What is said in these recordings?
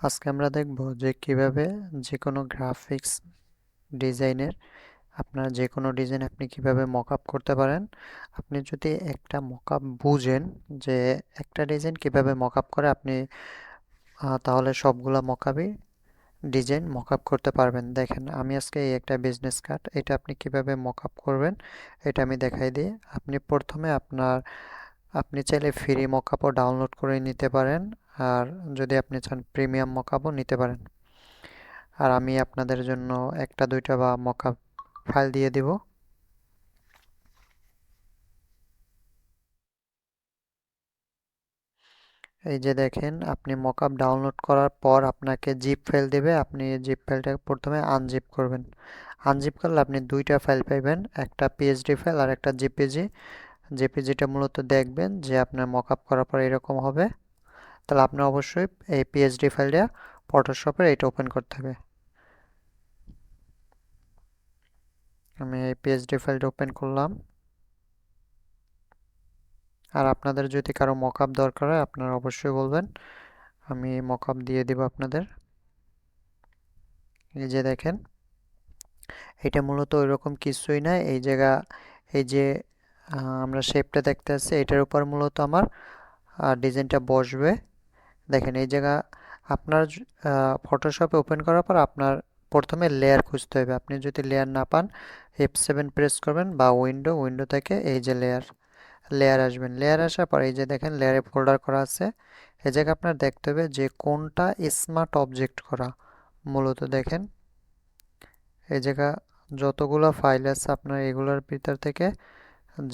আজকে আমরা দেখব যে কীভাবে যে কোনো গ্রাফিক্স ডিজাইনের আপনার যে কোনো ডিজাইন আপনি কীভাবে মকআপ করতে পারেন। আপনি যদি একটা মকআপ বুঝেন যে একটা ডিজাইন কীভাবে মকআপ করে, আপনি তাহলে সবগুলা মকআপই ডিজাইন মকআপ করতে পারবেন। দেখেন, আমি আজকে এই একটা বিজনেস কার্ড এটা আপনি কীভাবে মকআপ করবেন, এটা আমি দেখাই দিই। আপনি প্রথমে আপনার, আপনি চাইলে ফ্রি মকআপও ডাউনলোড করে নিতে পারেন। আর যদি আপনি চান প্রিমিয়াম মকআপও নিতে পারেন। আর আমি আপনাদের জন্য একটা, দুইটা বা মকআপ ফাইল দিয়ে দিব। এই যে দেখেন, আপনি মকআপ ডাউনলোড করার পর আপনাকে জিপ ফাইল দেবে। আপনি জিপ ফাইলটা প্রথমে আনজিপ করবেন। আনজিপ করলে আপনি দুইটা ফাইল পাইবেন, একটা পিএইচডি ফাইল আর একটা জিপিজি জেপিজিটা মূলত দেখবেন যে আপনার মকআপ করার পর এরকম হবে। তাহলে আপনার অবশ্যই এই পিএইচডি ফাইলটা ফটোশপের এটা ওপেন করতে হবে। আমি এই পিএইচডি ফাইলটা ওপেন করলাম। আর আপনাদের যদি কারও মকআপ দরকার হয়, আপনারা অবশ্যই বলবেন, আমি মকআপ দিয়ে দিব আপনাদের। এই যে দেখেন, এটা মূলত ওইরকম কিছুই না, এই জায়গা, এই যে আমরা শেপটা দেখতে আসছি, এটার উপর মূলত আমার ডিজাইনটা বসবে। দেখেন, এই জায়গা আপনার ফটোশপে ওপেন করার পর আপনার প্রথমে লেয়ার খুঁজতে হবে। আপনি যদি লেয়ার না পান এফ সেভেন প্রেস করবেন বা উইন্ডো উইন্ডো থেকে এই যে লেয়ার লেয়ার আসবেন। লেয়ার আসার পর এই যে দেখেন লেয়ারে ফোল্ডার করা আছে। এই জায়গায় আপনার দেখতে হবে যে কোনটা স্মার্ট অবজেক্ট করা, মূলত দেখেন। এই জায়গা যতগুলো ফাইল আছে আপনার এগুলোর ভিতর থেকে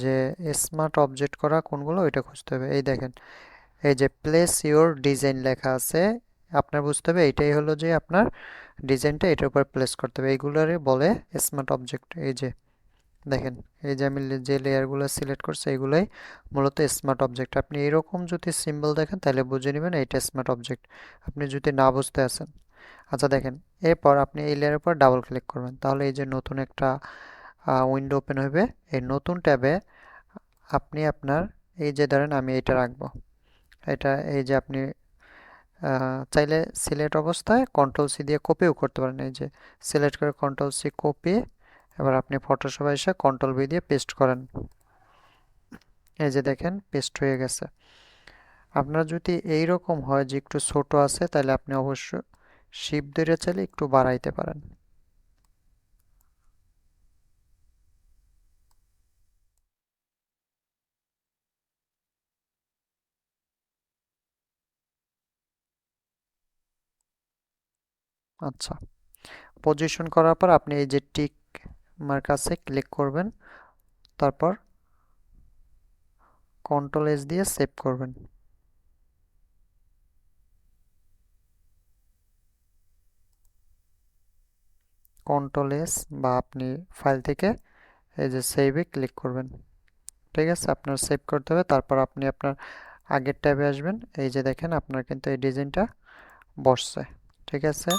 যে স্মার্ট অবজেক্ট করা কোনগুলো, ওইটা খুঁজতে হবে। এই দেখেন এই যে প্লেস ইওর ডিজাইন লেখা আছে, আপনার বুঝতে হবে এইটাই হলো যে আপনার ডিজাইনটা এটার উপর প্লেস করতে হবে। এইগুলোরে বলে স্মার্ট অবজেক্ট এই যে দেখেন, এই যে আমি যে লেয়ারগুলো সিলেক্ট করছি, এগুলোই মূলত স্মার্ট অবজেক্ট আপনি এরকম যদি সিম্বল দেখেন, তাহলে বুঝে নেবেন এইটা স্মার্ট অবজেক্ট আপনি যদি না বুঝতে আসেন আচ্ছা দেখেন, এরপর আপনি এই লেয়ারের উপর ডাবল ক্লিক করবেন। তাহলে এই যে নতুন একটা উইন্ডো ওপেন হবে এই নতুন ট্যাবে আপনি আপনার, এই যে ধরেন আমি এটা রাখব। এটা এই যে আপনি চাইলে সিলেক্ট অবস্থায় কন্ট্রোল সি দিয়ে কপিও করতে পারেন। এই যে সিলেক্ট করে কন্ট্রোল সি কপি এবার আপনি ফটোশপে এসে কন্ট্রোল বি দিয়ে পেস্ট করেন। এই যে দেখেন পেস্ট হয়ে গেছে। আপনার যদি এই রকম হয় যে একটু ছোট আছে, তাহলে আপনি অবশ্য শিপ ধরে চাইলে একটু বাড়াইতে পারেন। আচ্ছা। পজিশন করার পর আপনি এই যে টিক মার্ক আছে ক্লিক করবেন। তারপর কন্ট্রোল এস দিয়ে সেভ করবেন। কন্ট্রোল এস বা আপনি ফাইল থেকে এই যে সেভে ক্লিক করবেন। ঠিক আছে? আপনার সেভ করতে হবে। তারপর আপনি আপনার আগের ট্যাবে আসবেন। এই যে দেখেন আপনার কিন্তু এই ডিজাইনটা বসছে। ঠিক আছে?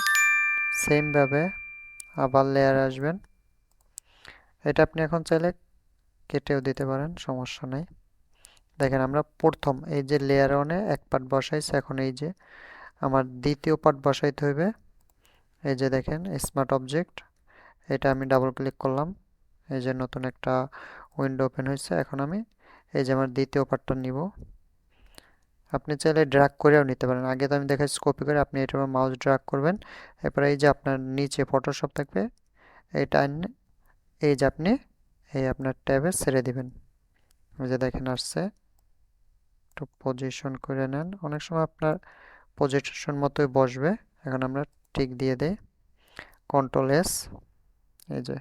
সেমভাবে আবার লেয়ার আসবেন। এটা আপনি এখন চাইলে কেটেও দিতে পারেন, সমস্যা নেই। দেখেন আমরা প্রথম এই যে লেয়ার ওয়ানে এক পার্ট বসাইছে, এখন এই যে আমার দ্বিতীয় পার্ট বসাইতে হবে এই যে দেখেন স্মার্ট অবজেক্ট এটা আমি ডাবল ক্লিক করলাম। এই যে নতুন একটা উইন্ডো ওপেন হয়েছে এখন আমি এই যে আমার দ্বিতীয় পার্টটা নিব। আপনি চাইলে ড্রাগ করেও নিতে পারেন। আগে তো আমি দেখাচ্ছি কপি করে, আপনি এটা মাউস ড্রাগ করবেন। এরপরে এই যে আপনার নিচে ফটোশপ থাকবে এইটা এই যে আপনি, এই আপনার ট্যাবে ছেড়ে দিবেন। ওই যে দেখেন আসছে। একটু পজিশন করে নেন। অনেক সময় আপনার পজিশন মতোই বসবে। এখন আমরা টিক দিয়ে দিই। কন্ট্রোল এস এই যে।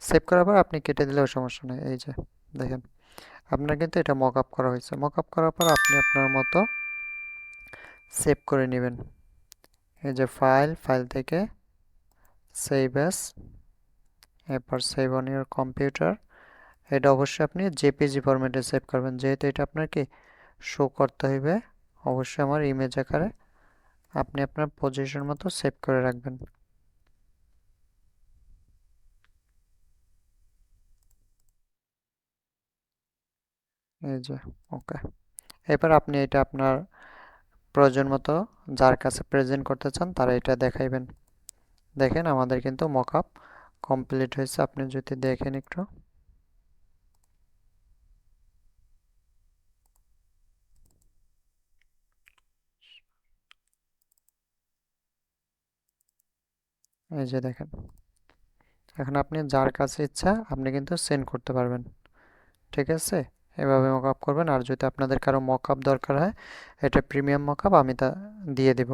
সেভ করার পর আপনি কেটে দিলেও সমস্যা নেই। এই যে, দেখেন। আপনার কিন্তু এটা মক আপ করা হয়েছে। মক আপ করার পর আপনি আপনার মতো সেভ করে নেবেন। এই যে ফাইল ফাইল থেকে সেভ অ্যাস এরপর সেভ অন ইউর কম্পিউটার এটা অবশ্যই আপনি জেপিজি ফরম্যাটে সেভ করবেন। যেহেতু এটা আপনার কি শো করতে হইবে, অবশ্যই আমার ইমেজ আকারে আপনি আপনার পজিশন মতো সেভ করে রাখবেন। এই যে ওকে এবার আপনি এটা আপনার প্রয়োজন মতো যার কাছে প্রেজেন্ট করতে চান তারা এটা দেখাইবেন। দেখেন আমাদের কিন্তু মকআপ কমপ্লিট হয়েছে। আপনি যদি দেখেন একটু। এই যে দেখেন। এখন আপনি যার কাছে ইচ্ছা আপনি কিন্তু সেন্ড করতে পারবেন। ঠিক আছে? এভাবে মকআপ করবেন। আর যদি আপনাদের কারও মকআপ দরকার হয়, এটা প্রিমিয়াম মকআপ আমি তা দিয়ে দেব।